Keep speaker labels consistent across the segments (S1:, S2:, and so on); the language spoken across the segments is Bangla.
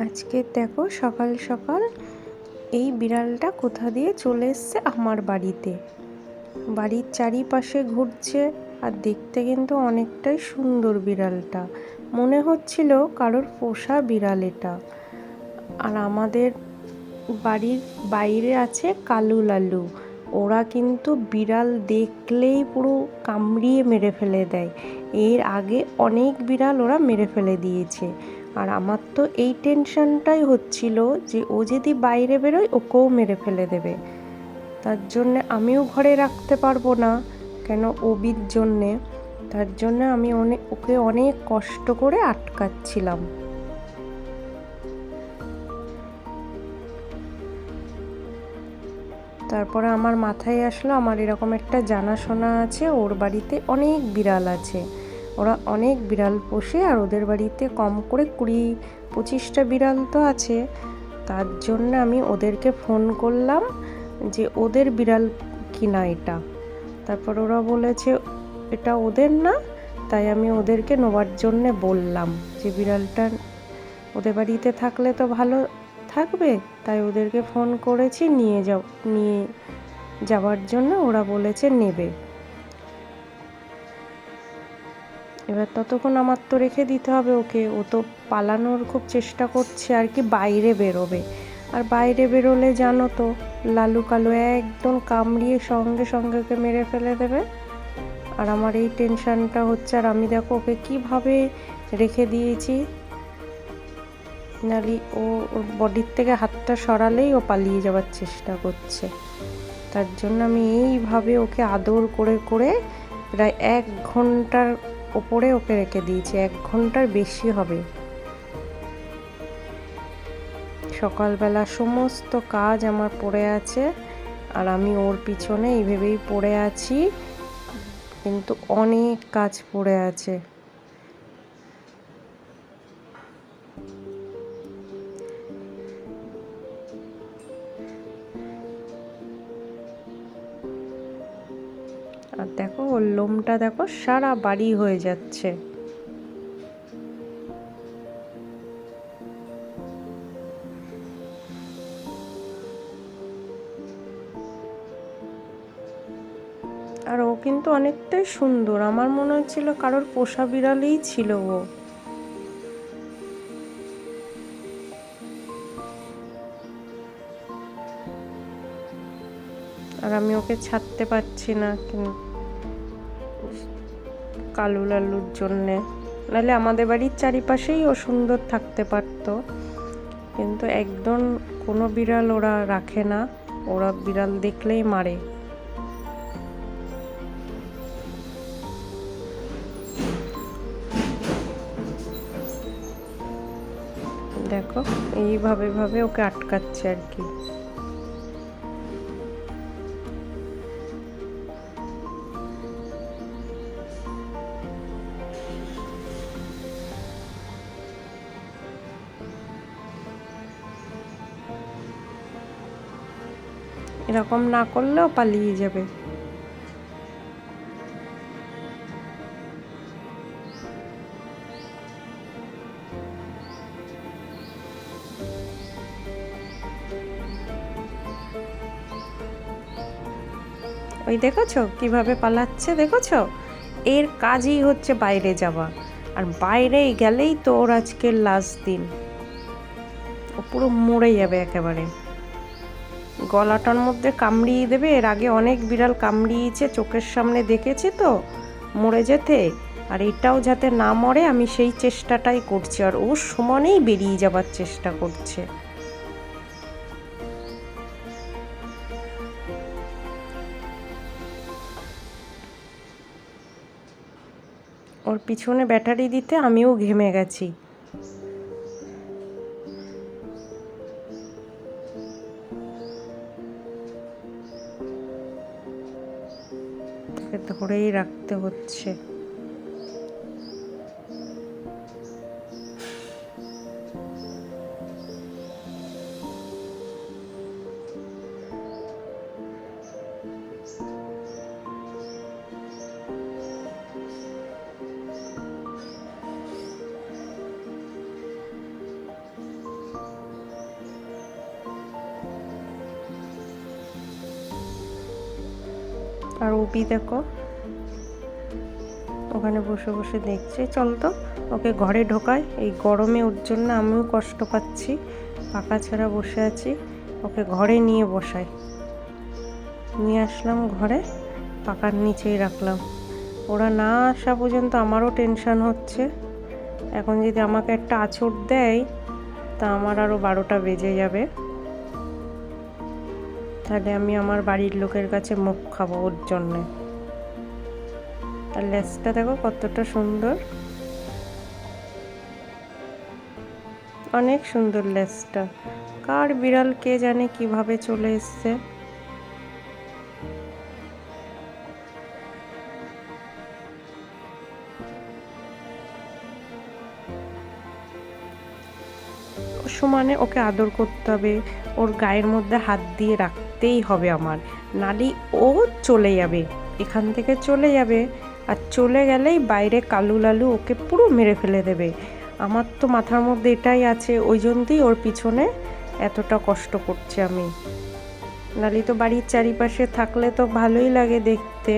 S1: আজকে দেখো সকাল সকাল এই বিড়ালটা কোথা দিয়ে চলে এসছে আমার বাড়িতে। বাড়ির চারিপাশে ঘুরছে আর দেখতে কিন্তু অনেকটাই সুন্দর বিড়ালটা। মনে হচ্ছিল কারোর পোষা বিড়াল এটা। আর আমাদের বাড়ির বাইরে আছে কালু লালু। ওরা কিন্তু বিড়াল দেখলেই পুরো কামড়িয়ে মেরে ফেলে দেয়। এর আগে অনেক বিড়াল ওরা মেরে ফেলে দিয়েছে। আর আমার তো এই টেনশনটাই হচ্ছিল যে ও যদি বাইরে বেরোয়, ওকেও মেরে ফেলে দেবে। তার জন্যে আমিও ঘরে রাখতে পারব না কেন ওবির জন্যে। তার জন্য আমি অনেক ওকে অনেক কষ্ট করে আটকাচ্ছিলাম। তারপরে আমার মাথায় আসলো, আমার এরকম একটা জানাশোনা আছে, ওর বাড়িতে অনেক বিড়াল আছে। ওরা অনেক বিড়াল পোষে আর ওদের বাড়িতে কম করে কুড়ি পঁচিশটা বিড়াল তো আছে। তার জন্য আমি ওদেরকে ফোন করলাম যে ওদের বিড়াল কিনা এটা। তারপর ওরা বলেছে, এটা ওদের না। তাই আমি ওদেরকে নেওয়ার জন্যে বললাম যে বিড়ালটা ওদের বাড়িতে থাকলে তো ভালো থাকবে। তাই ওদেরকে ফোন করেছি, নিয়ে যাও, নিয়ে যাওয়ার জন্য ওরা বলেছে নেবে। এবার ততক্ষণ আমার তো রেখে দিতে হবে ওকে। ও তো পালানোর খুব চেষ্টা করছে, আর কি বাইরে বেরোবে। আর বাইরে বেরোলে জানো তো, লালু কালু একদম কামড়িয়ে সঙ্গে সঙ্গে ওকে মেরে ফেলে দেবে। আর আমার এই টেনশানটা হচ্ছে, আর আমি দেখো ওকে কীভাবে রেখে দিয়েছি। নালি ও, ওর বডির থেকে হাতটা সরালেই ও পালিয়ে যাওয়ার চেষ্টা করছে। তার জন্য আমি এইভাবে ওকে আদর করে করে প্রায় এক ঘণ্টার ওপরে ওকে রেখে দিয়েছি, এক ঘণ্টার বেশি হবে। সকালবেলা সমস্ত কাজ আমার পড়ে আছে, আর আমি ওর পিছনে এইভাবেই পড়ে আছি, কিন্তু অনেক কাজ পড়ে আছে। লোমটা দেখো, সারা বাড়ি হয়ে যাচ্ছে। আর ও কিন্তু অনেকটাই সুন্দর। আমার মনে হচ্ছিল কারোর পোষা বিড়ালেই ছিল ও। আর আমি ওকে ছাড়তে পারছি না কালু লালুর জন্যে। নাহলে আমাদের বাড়ির চারিপাশেই ও সুন্দর থাকতে পারত। কিন্তু একদম কোনো বিড়াল ওরা রাখে না। ওরা বিড়াল দেখলেই মারে। দেখো, এইভাবে, ভাবে ওকে আটকাচ্ছে আর কি। এরকম না করলেও পালিয়ে যাবে। ওই দেখেছ কীভাবে পালাচ্ছে? দেখেছ? এর কাজই হচ্ছে বাইরে যাওয়া। আর বাইরে গেলেই তো ওর আজকের লাস্ট দিন। ও পুরো মরে যাবে একেবারে। গলাটার মধ্যে কামড়িয়ে দেবে। এর আগে অনেক বিড়াল কামড়িয়েছে, চোখের সামনে দেখেছি তো? মরে যেতে। আর এটাও যাতে না মরে, আমি সেই চেষ্টাটাই করছি। আর ও সমানেই বেরিয়ে যাবার চেষ্টা করছে। ওর পিছনে ব্যাটারি দিতে আমিও ঘেমে গেছি। ধরেই রাখতে হচ্ছে। আর ওপি দেখো। ওখানে বসে বসে দেখছে। চল তো, ওকে ঘরে ঢোকায় এই গরমে ওর জন্য আমিও কষ্ট পাচ্ছি। পাকা ছাড়া বসে আছি। ওকে ঘরে নিয়ে বসাই। নিয়ে আসলাম ঘরে। পাকার নিচেই রাখলাম। ওরা না আসা পর্যন্ত আমারও টেনশন হচ্ছে। এখন যদি আমাকে একটা আছর দেয়, তা আমার আরও বারোটা বেজে যাবে। তাহলে আমি আমার বাড়ির লোকের কাছে মুখ খাব ওর জন্যে। আর লেসটা দেখো কতটা সুন্দর। অনেক সুন্দর লেসটা। কার বিড়াল কে জানে কীভাবে চলে এসছে। সমানে ওকে আদর করতে হবে। ওর গায়ের মধ্যে হাত দিয়ে রাখতেই হবে আমার। নালি ও চলে যাবে, এখান থেকে চলে যাবে। আর চলে গেলেই বাইরে কালু লালু ওকে পুরো মেরে ফেলে দেবে। আমার তো মাথার মধ্যে এটাই আছে, ওই জন্যই ওর পিছনে এতটা কষ্ট করছে আমি। নালি তো বাড়ির চারিপাশে থাকলে তো ভালোই লাগে দেখতে।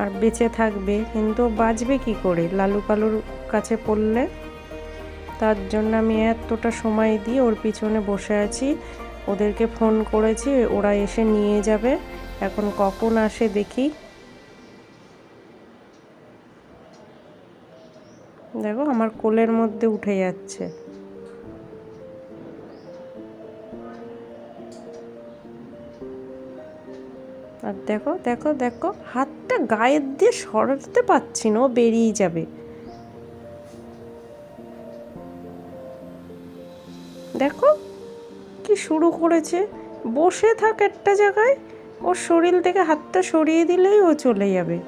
S1: আর বেঁচে থাকবে, কিন্তু বাঁচবে কি করে? লালু কালুর কাছে পড়লে তার জন্য আমি এতটা সময় দিয়ে ওর পিছনে বসে আছি। ওদেরকে ফোন করেছি, ওরা এসে নিয়ে যাবে। এখন কখন আসে দেখি। দেখো, আমার কোলের মধ্যে উঠে যাচ্ছে। আর দেখো দেখো দেখো, হাতটা গায়ের দিয়ে সরাতে পারছি না, ও বেরিয়ে যাবে। কি শুরু করেছে? বসে থাক একটা জায়গায়। ওর শরীর থেকে হাতটা সরিয়ে দিলেই ও চলে যাবে।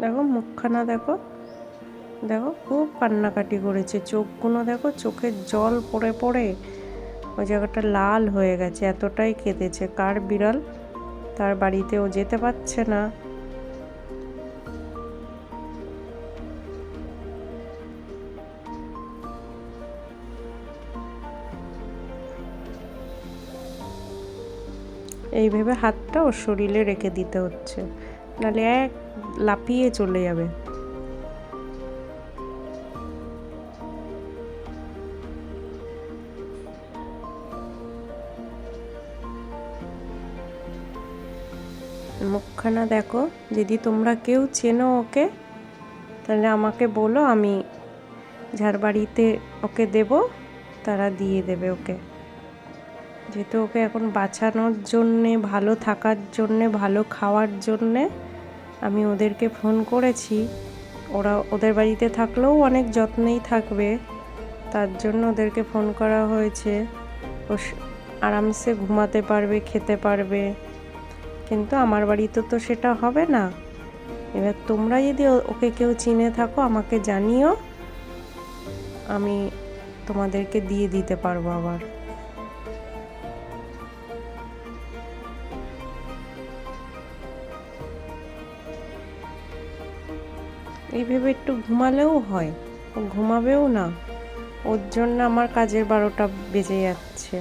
S1: দেখো মুখখানা দেখো। দেখো খুব কান্নাকাটি করেছে। চোখগুলো দেখো, চোখের জল পড়ে পড়ে। ওই জায়গাটা লাল হয়ে গেছে, এতটাই কেঁদেছে। কার বিড়াল? তার বাড়িতে ও যেতে পারছে না। এই ভেবে হাতটা ওর শরীরে রেখে দিতে হচ্ছে। নাহলে এক লাফিয়ে চলে যাবে। মুখখানা দেখো, যদি তোমরা কেউ চেনো ওকে, তাহলে আমাকে বলো, আমি যার বাড়িতে ওকে দেব, তারা দিয়ে দেবে ওকে। যেহেতু ওকে এখন বাঁচানোর জন্যে, ভালো থাকার জন্যে, ভালো খাওয়ার জন্যে আমি ওদেরকে ফোন করেছি। ওরা ওদের বাড়িতে থাকলেও অনেক যত্নেই থাকবে। তার জন্য ওদেরকে ফোন করা হয়েছে। ও আরামসে ঘুমাতে পারবে, খেতে পারবে। কিন্তু আমার বাড়িতে তো সেটা হবে না। এবার তোমরা যদি ওকে কেউ চিনে থাকো, আমাকে জানিও। আমি তোমাদেরকে দিয়ে দিতে পারব আবার। এইভাবে একটু ঘুমালেও হয় ও ঘুমাবেও না। ওর জন্য আমার কাজের বারোটা বেজে যাচ্ছে।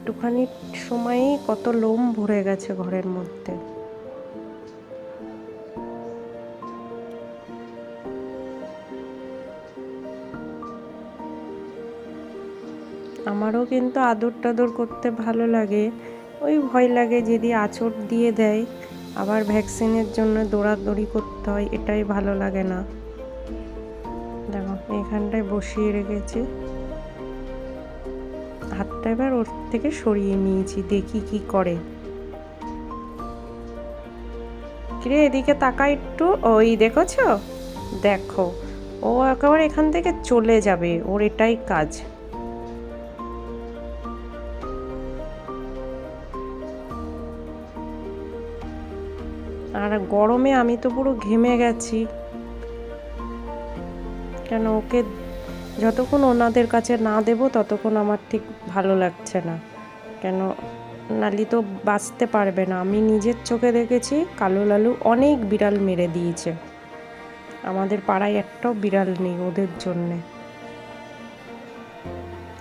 S1: একটুখানি সময়েই কত লোম ভরে গেছে ঘরের মধ্যে। আমারও কিন্তু আদর টাদর করতে ভালো লাগে। ওই ভয় লাগে যদি আচর দিয়ে দেয়, আবার ভ্যাকসিনের জন্য দৌড়াদৌড়ি করতে হয়, এটাই ভালো লাগে না। দেখো, এখানটায় বসিয়ে রেখেছি। হাতটা এবার ওর থেকে সরিয়ে নিয়েছি, দেখি কি করে। কিরে, এদিকে তাকা একটু। ওই দেখেছ? দেখো, ও একেবারে এখান থেকে চলে যাবে, ওর এটাই কাজ। আর গরমে আমি তো পুরো ঘেমে গেছি। কেন, ওকে যতক্ষণ ওনাদের কাছে না দেবো, ততক্ষণ আমার ঠিক ভালো লাগছে না। কেন, নালি তো বাঁচতে পারবে না। আমি নিজের চোখে দেখেছি, কালো লালু অনেক বিড়াল মেরে দিয়েছে। আমাদের পাড়ায় একটাও বিড়াল নেই ওদের জন্যে।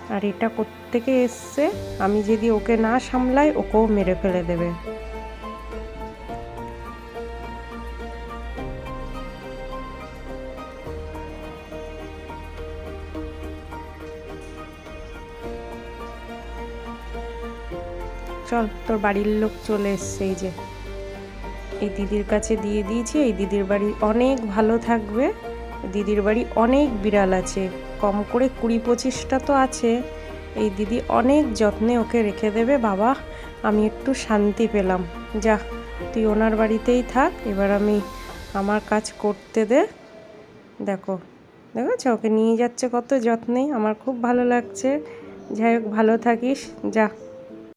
S1: আর এটা কোত্থেকে এসছে? আমি যদি ওকে না সামলাই, ওকেও মেরে ফেলে দেবে। চল, তোর বাড়ির লোক চলে এসছে এই যে। এই দিদির কাছে দিয়ে দিয়েছি, এই দিদির বাড়ি অনেক ভালো থাকবে। দিদির বাড়ি অনেক বিড়াল আছে, কম করে কুড়ি পঁচিশটা তো আছে। এই দিদি অনেক যত্নে ওকে রেখে দেবে, বাবা। আমি একটু শান্তি পেলাম। যা, তুই ওনার বাড়িতেই থাক, এবার আমি আমার কাজ করতে দে। দেখো, দেখেছ? ওকে নিয়ে যাচ্ছে কত যত্নে, আমার খুব ভালো লাগছে। যাই হোক, ভালো থাকিস। যা।